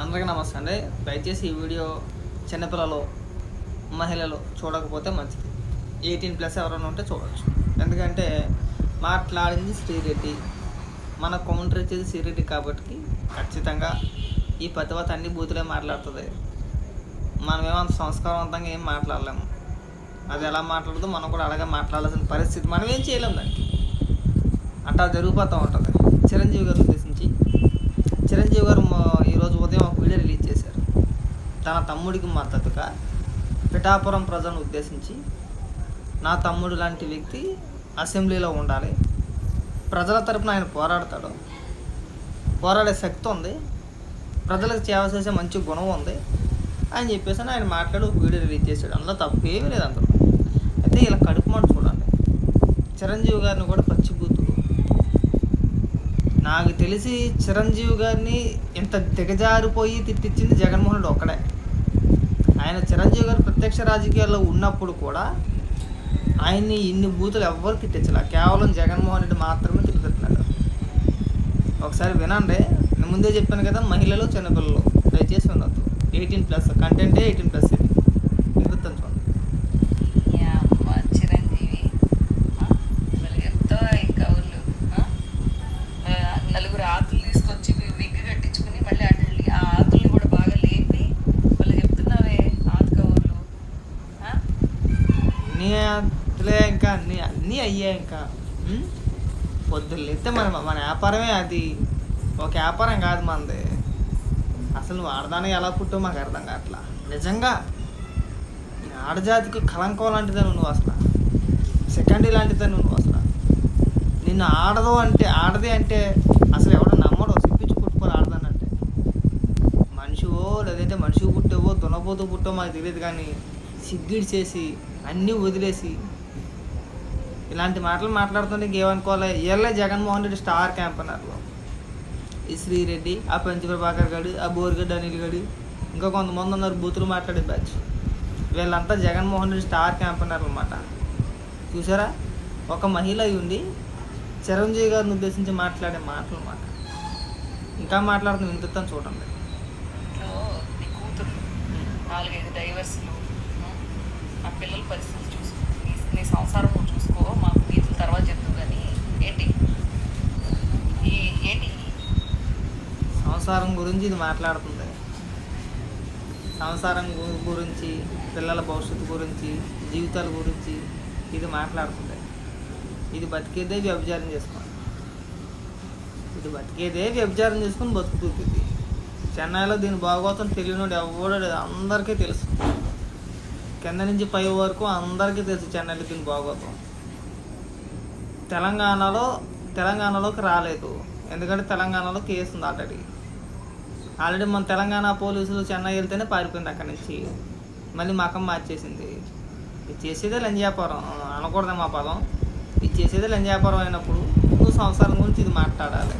అందరికీ నమస్తే అండి. దయచేసి ఈ వీడియో చిన్నపిల్లలు మహిళలు చూడకపోతే మంచిది. ఎయిటీన్ ప్లస్ ఎవరైనా ఉంటే చూడవచ్చు ఎందుకంటే మాట్లాడింది శ్రీరెడ్డి. మన కౌంటర్ ఇచ్చేది శ్రీరెడ్డి కాబట్టి ఖచ్చితంగా ఈ పతివత అన్ని బూతులే మాట్లాడుతుంది. మనమేమో అంత సంస్కారవంతంగా ఏం మాట్లాడలేము. అది ఎలా మాట్లాడుతుందో మనం కూడా అలాగే మాట్లాడాల్సిన పరిస్థితి మనం ఏం చేయలేము దానికి. అట్లా జరిగిపోతూ ఉంటుంది. చిరంజీవి గారు ఉద్దేశించి. చిరంజీవి గారు మా- ఈరోజు ఉదయం ఒక వీడియో రిలీజ్ చేశారు. తన తమ్ముడికి మద్దతుగా పిఠాపురం ప్రజలను ఉద్దేశించి నా తమ్ముడు లాంటి వ్యక్తి అసెంబ్లీలో ఉండాలి. ప్రజల తరపున ఆయన పోరాడతాడు. పోరాడే శక్తి ఉంది. ప్రజలకు సేవ చేసే మంచి గుణం ఉంది అని చెప్పేసి ఆయన మాట్లాడి ఒక వీడియో రిలీజ్ చేశాడు. అందులో తప్పు ఏమీ లేదు అందులో. అయితే ఇలా కడుపు మాట చూడండి. చిరంజీవి గారిని కూడా నాకు తెలిసి చిరంజీవి గారిని ఇంత దిగజారిపోయి తిట్టించింది జగన్మోహన్ రెడ్డి ఒక్కడే. ఆయన చిరంజీవి గారు ప్రత్యక్ష రాజకీయాల్లో ఉన్నప్పుడు కూడా ఆయన్ని ఇన్ని బూతులు ఎవ్వరు తిట్టించలే. కేవలం జగన్మోహన్ రెడ్డి మాత్రమే తిట్టుతున్నాడు ఒకసారి వినండి. నేను ముందే చెప్పాను కదా మహిళలు చిన్నపిల్లలు. దయచేసి ఉండొద్దు ఎయిటీన్ ప్లస్. కంటెంటే ఎయిటీన్ ప్లస్ ఇది వినొద్దని చూడండి యా అమ్మ చిరంజీవి ఆ, వెలుగుతో ఇంకా ఊళ్ళు ఆ? ఆ, నలుగురు ఆకులు తీసుకొచ్చి వి- విగ్గు కట్టించుకుని మళ్ళీ అట్లని ఆ ఆకుల్ని కూడా బాగా లేపి వాళ్ళు చెప్తున్నావే ఆతుక ఊళ్ళు ఆ? అన్నీ అట్లే ఇంకా అన్నీ అన్నీ అయ్యాయి ఇంకా ఉం? మన మన వ్యాపారమే అది. ఒక వ్యాపారం కాదు మనది అసలు నువ్వు ఆడదానికి ఎలా పుట్టావు మాకు అర్థం కావట్లా. నిజంగా ఆడజాతికి కలంకం లాంటిదే నువ్వు అసలు. సెకండ్ లాంటిదే నువ్వు అసలు. నిన్ను ఆడదు అంటే ఆడది అంటే అసలు ఎవడో నమ్మడు. సిప్పించి పుట్టుకొని ఆడదానంటే. మనిషివో లేదంటే మనిషి పుట్టేవో దున్నపోతూ పుట్టో మాకు తెలియదు కానీ సిగ్గిడి చేసి అన్నీ వదిలేసి ఇలాంటి మాటలు మాట్లాడుతుంటే ఏమనుకోవాలి వీళ్ళే జగన్మోహన్ రెడ్డి స్టార్ క్యాంపనర్లో. ఈ శ్రీరెడ్డి ఆ పంచ ప్రభాకర్ గడు ఆ బోర్గడ్డ అనిల్ గడు ఇంకా కొంతమంది ఉన్నారు బూతులు మాట్లాడే బ్యాచ్. వీళ్ళంతా జగన్మోహన్ రెడ్డి స్టార్ క్యాంపనర్ అనమాట చూసారా? ఒక మహిళ ఉండి చిరంజీవి గారిని ఉద్దేశించి మాట్లాడే మాటలు అన్నమాట. ఇంకా మాట్లాడుతున్న వింటుతాను చూడండి. నాలుగైదు డైవర్స్లు? నా పిల్లల పరిస్థితి చూసుకో. నీ నీ సంసారం నువ్వు చూసుకో. మాకు నీతుల తర్వాత చెప్తూ కానీ ఏంటి? ఈ ఏంటి? సంసారం గురించి ఇది మాట్లాడుతుంది. సంసారం గురించి పిల్లల భవిష్యత్తు గురించి జీవితాల గురించి ఇది మాట్లాడుతుంది. ఇది బతికేదే వ్యభిచారం చేసుకోండి ఇది బతికేదే వ్యభిచారం చేసుకుని బతుకుతుంది. చెన్నైలో దీని బాగోతం తెలియనోడు ఎవడో లేదు, అందరికీ తెలుసు. కింద నుంచి పై వరకు అందరికీ తెలుసు చెన్నై దీని భాగవతం తెలంగాణలో తెలంగాణలోకి రాలేదు. ఎందుకంటే తెలంగాణలో కేసు ఉంది ఆల్రెడీ. ఆల్రెడీ మన తెలంగాణ పోలీసులు చెన్నై వెళ్తేనే పారిపోయింది అక్కడి నుంచి. మళ్ళీ మకం మార్చేసింది. ఇది చేసేదే లంజాపురం. అనకూడదు మా పదం ఇది చేసేదే లంజాపురం అయినప్పుడు నువ్వు సంవత్సరం గురించి ఇది మాట్లాడాలి.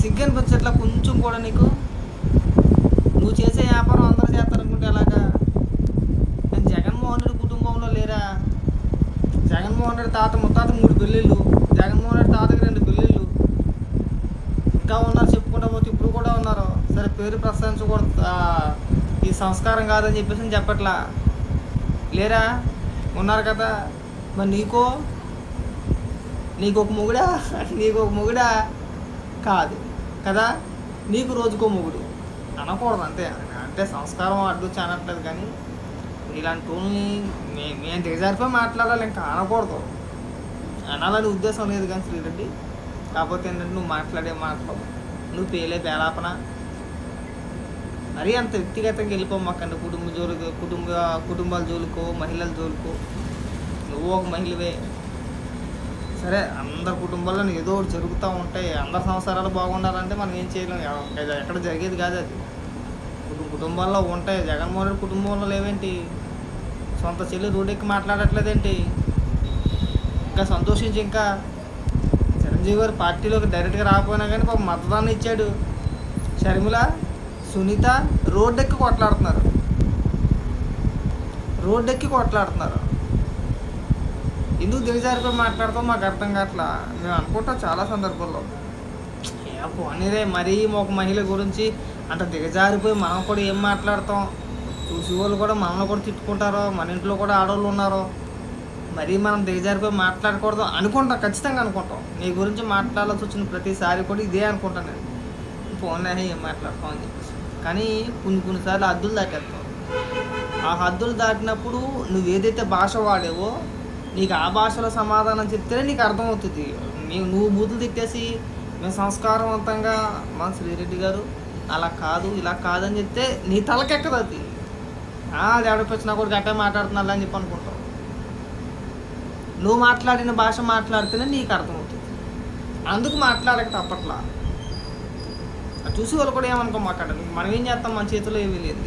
సిగ్గు అనిపించట్లా కొంచెం కూడా నీకు. నువ్వు చేసే వ్యాపారం అందరూ చేస్తారనుకుంటే ఎలాగా నేను జగన్మోహన్ రెడ్డి కుటుంబంలో లేరా జగన్మోహన్ రెడ్డి తాత ముత్తాత మూడు పెళ్ళిళ్ళు జగన్మోహన్ రెడ్డి తాతకి రెండు పెళ్ళిళ్ళు ఇంకా ఉన్నారు చెప్పుకుంటా పోతే ఇప్పుడు కూడా ఉన్నారు. సరే పేరు ప్రస్తావించకూడదు. ఈ సంస్కారం కాదని చెప్పేసి చెప్పట్లా. లేరా? ఉన్నారు కదా. మరి నీకో? నీకు ఒక మొగుడా? నీకు ఒక మొగుడా? కాదు. కదా? నీకు రోజుకో మొగుడు. అనకూడదు అంతే. అంటే సంస్కారం అడ్డు అనట్లేదు కానీ ఇలాంటి టోన్ని మేము దిగజారిపోయి మాట్లాడాలి ఇంకా అనకూడదు. అనాలని ఉద్దేశం లేదు కానీ శ్రీరెడ్డి. కాకపోతే ఏంటంటే నువ్వు మాట్లాడే మాట్లాడు నువ్వు పేలే పేలాపన. మరీ అంత వ్యక్తిగతంగా వెళ్ళిపోమాకండి కుటుంబ జోలికి కుటుంబ కుటుంబాల జోలుకో మహిళల జోలుకో. నువ్వు ఒక మహిళవే. సరే అందరి కుటుంబాల్లో ఏదో ఒకటి జరుగుతూ ఉంటాయి అందరి సంవత్సరాలు బాగుండాలంటే మనం ఏం చేయలేం. ఎక్కడ జరిగేది కాదు అది. కుటుంబాల్లో ఉంటాయి జగన్మోహన్ రెడ్డి కుటుంబంలో లేవేంటి? సొంత చెల్లి రోడ్డెక్కి మాట్లాడట్లేదేంటి? ఇంకా సంతోషించి ఇంకా చిరంజీవి గారు పార్టీలోకి డైరెక్ట్గా రాకపోయినా కానీ పాపం మద్దతాన్ని ఇచ్చాడు. షర్మిల సునీత రోడ్డెక్కి కొట్లాడుతున్నారు. రోడ్డెక్కి కొట్లాడుతున్నారు. ఎందుకు దిగజారిపోయి మాట్లాడతాం మాకు అర్థం కావట్లా. మేము అనుకుంటాం చాలా సందర్భాల్లో. ఏ పోనీరే మరీ ఒక మహిళ గురించి అంత దిగజారిపోయి మనం కూడా ఏం మాట్లాడతాం? చూసి వాళ్ళు కూడా మనల్ని కూడా తిట్టుకుంటారో మన ఇంట్లో కూడా ఆడవాళ్ళు ఉన్నారో. మరీ మనం దిగజారిపోయి మాట్లాడకూడదు అనుకుంటాం ఖచ్చితంగా అనుకుంటాం. నీ గురించి మాట్లాడాల్సి వచ్చిన ప్రతిసారి కూడా ఇదే అనుకుంటాను నేను. ఫోన్ ఏం మాట్లాడతాం? అని చెప్పేసి. కానీ కొన్ని కొన్నిసార్లు హద్దులు దాటేస్తాం. ఆ హద్దులు దాటినప్పుడు నువ్వు ఏదైతే భాష వాడేవో నీకు ఆ భాషలో సమాధానం చెప్తేనే నీకు అర్థమవుతుంది. మేము నువ్వు బూతులు తిట్టేసి మేము సంస్కారవంతంగా మా శ్రీరెడ్డి గారు అలా కాదు ఇలా కాదని చెప్తే నీ తలకెక్కదు అది. అది ఎవడికొచ్చినా కూడా గట్టే మాట్లాడుతున్నా అని చెప్పి అనుకుంటావు. నువ్వు మాట్లాడిన భాష మాట్లాడితేనే నీకు అర్థమవుతుంది. అందుకు మాట్లాడక తప్పట్లా. చూసి వాళ్ళు కూడా ఏమనుకో మాట్లాడాలి మనం ఏం చేస్తాం? మన చేతిలో ఏమీ లేదు.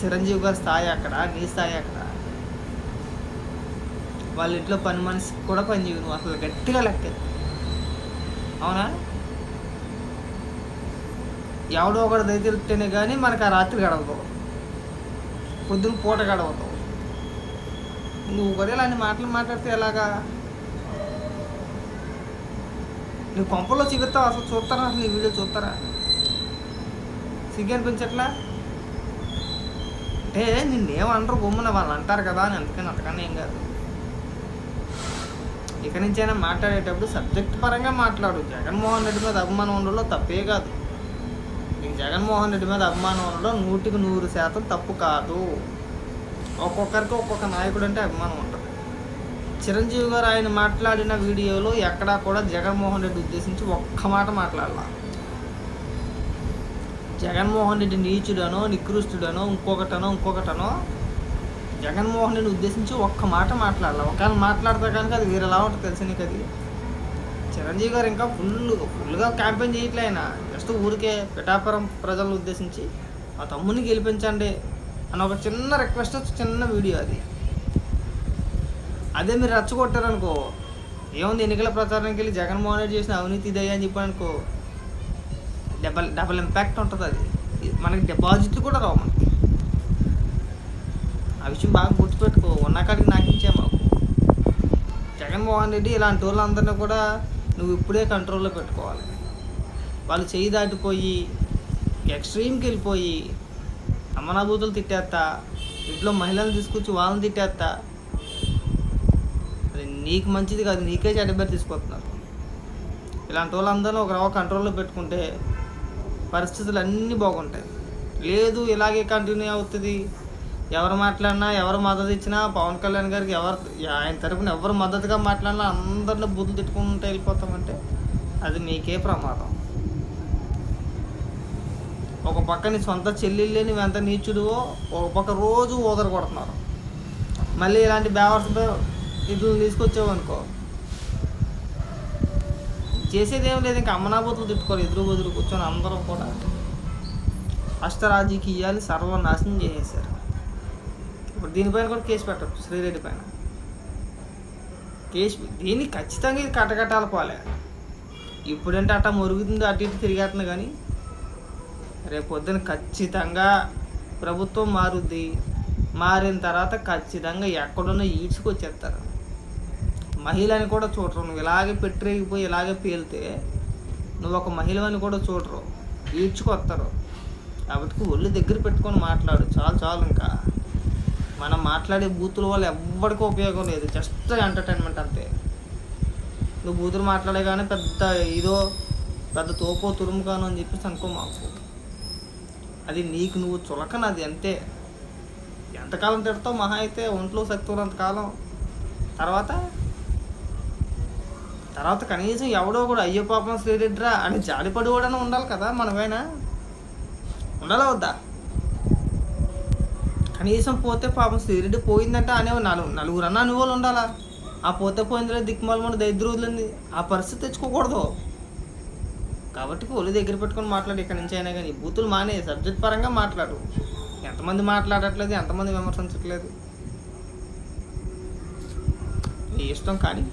చిరంజీవి గారి స్థాయి అక్కడ నీ స్థాయి అక్కడ. వాళ్ళ ఇంట్లో పని మనిషికి కూడా పని చేయవు. నువ్వు అసలు గట్టిగా లెక్క అవునా? ఎవడో ఒకటి దయతెలిస్తేనే కానీ మనకు ఆ రాత్రి గడవదు. పొద్దున పూట గడవదు. నువ్వు కూడా ఇలాంటి మాటలు మాట్లాడితే ఎలాగా? నువ్వు కొంపలో చూపిస్తావు అసలు చూస్తారా? అసలు ఈ వీడియో చూస్తారా? సిగ్గు అనిపించట్లా అంటే నిన్నేమనరు గమ్మున వాళ్ళు అంటారు కదా అని అందుకని అంతకన్నా ఏం కాదు. ఇక నుంచైనా మాట్లాడేటప్పుడు సబ్జెక్ట్ పరంగా మాట్లాడు. జగన్మోహన్ రెడ్డి మీద అభిమానం ఉండడంలో తప్పే కాదు. నీకు జగన్మోహన్ రెడ్డి మీద అభిమానం ఉండడం నూటికి నూరు శాతం తప్పు కాదు. ఒక్కొక్కరికి ఒక్కొక్క నాయకుడు అంటే అభిమానం ఉంటుంది. చిరంజీవి గారు ఆయన మాట్లాడిన వీడియోలో ఎక్కడా కూడా జగన్మోహన్ రెడ్డి ఉద్దేశించి ఒక్క మాట మాట్లాడాల. జగన్మోహన్ రెడ్డి నీచుడనో నికృష్టుడనో ఇంకొకటనో ఇంకొకటనో జగన్మోహన్ రెడ్డి ఉద్దేశించి ఒక్క మాట మాట్లాడాలి. ఒకవేళ మాట్లాడితే కనుక అది వేరేలా ఉంటుంది తెలిసి నీకు అది. చిరంజీవి గారు ఇంకా ఫుల్ ఫుల్గా క్యాంపెయిన్ చేయట్లే ఆయన. జస్ట్ ఊరికే పిఠాపురం ప్రజలను ఉద్దేశించి మా తమ్ముని గెలిపించండి అని ఒక చిన్న రిక్వెస్ట్ చిన్న వీడియో అది. అదే మీరు రచ్చగొట్టారనుకో ఏముంది ఎన్నికల ప్రచారానికి వెళ్ళి జగన్మోహన్ రెడ్డి చేసిన అవినీతి ఇదయ్యా అని చెప్పారనుకో డబల్ డబల్ ఇంపాక్ట్ ఉంటుంది అది. మనకి డిపాజిట్లు కూడా రావు మనకి. ఆ విషయం బాగా గుర్తుపెట్టుకో. ఉన్న కాడికి నాకించే మాకు. జగన్మోహన్ రెడ్డి ఇలాంటి వాళ్ళందరినీ కూడా నువ్వు ఇప్పుడే కంట్రోల్లో పెట్టుకోవాలి. వాళ్ళు చేయి దాటిపోయి ఎక్స్ట్రీమ్కి వెళ్ళిపోయి అమనాభూతులు తిట్టేస్తా ఇంట్లో మహిళలు తీసుకొచ్చి వాళ్ళని తిట్టేస్తా అది నీకు మంచిది కాదు నీకే చెడ్డబెర్ తీసుకొస్తున్నారు. ఇలాంటి వాళ్ళందరూ ఒక రవ్వ కంట్రోల్లో పెట్టుకుంటే పరిస్థితులు అన్నీ బాగుంటాయి. లేదు ఇలాగే కంటిన్యూ అవుతుంది ఎవరు మాట్లాడినా ఎవరు మద్దతు ఇచ్చినా పవన్ కళ్యాణ్ గారికి ఎవరు ఆయన తరపున ఎవరు మద్దతుగా మాట్లాడినా అందరిని బుద్ధులు తిట్టుకుంటూ వెళ్ళిపోతామంటే అది మీకే ప్రమాదం. ఒక పక్క నీ సొంత చెల్లెళ్ళే నువ్వు ఎంత నీచుడువో ఒక పక్క రోజు ఊదర కొడుతున్నారు మళ్ళీ ఇలాంటి బ్యావర్స్ ఇట్లు తీసుకొచ్చావు అనుకో. చేసేది ఏం లేదు ఇంకా అమ్మనాబోతులు తిట్టుకోరు ఎదురు బదులు కూర్చొని అందరూ కూడా అష్టరాజకీయాలు సర్వనాశనం చేసేసారు ఇప్పుడు దీనిపైన కూడా కేసు పెట్టచ్చు శ్రీరెడ్డి పైన. కేసు దీన్ని ఖచ్చితంగా ఇది కట్టకట్టాలి పోలే. ఇప్పుడంటే అట్ట మురుగుతుంది అటు ఇటు తిరిగేస్తుంది కానీ రేపు పొద్దున ఖచ్చితంగా ప్రభుత్వం మారుద్ది. మారిన తర్వాత ఖచ్చితంగా ఎక్కడున్నా ఈడ్చుకొచ్చేస్తారు. మహిళని కూడా చూడరు. నువ్వు ఇలాగే పెట్టిరేగిపోయి ఇలాగే పేలితే నువ్వు ఒక మహిళని కూడా చూడరు. ఈడ్చుకొస్తారు కాబట్టి ఒళ్ళు దగ్గర పెట్టుకొని మాట్లాడు. చాలు చాలు ఇంకా. మనం మాట్లాడే బూతుల వల్ల ఎవ్వడికి ఉపయోగం లేదు. జస్ట్ ఎంటర్టైన్మెంట్ అంతే. నువ్వు బూతులు మాట్లాడే కానీ పెద్ద ఇదో పెద్ద తోపో తురుము కాను అని చెప్పేసి అనుకో మాకు. అది నీకు నువ్వు చులకన అది అంతే. ఎంతకాలం తిడతావు మహా అయితే ఒంట్లో శక్తి ఉన్నంతకాలం తర్వాత? తర్వాత కనీసం ఎవడో కూడా అయ్యో పాపం శ్రీరెడ్డిరా అని జాలిపడి కూడా ఉండాలి కదా మనమైనా. ఉండాలా వద్దా? కనీసం పోతే పాపం సిరెడ్డి పోయిందంటే అనే నలుగు నలుగురు అన్న అనుభవాలు ఉండాలా ఆ పోతే పోయిందిలే దిక్కుమాల మన దరిద్రులంది ఆ పరిస్థితి తెచ్చుకోకూడదు. కాబట్టి ఒళ్ళు దగ్గర పెట్టుకొని మాట్లాడు. ఇక్కడ నుంచి అయినా కానీ బూతులు మానే. సబ్జెక్ట్ పరంగా మాట్లాడు. ఎంతమంది మాట్లాడట్లేదు ఎంతమంది విమర్శించట్లేదు. నీ ఇష్టం కానీ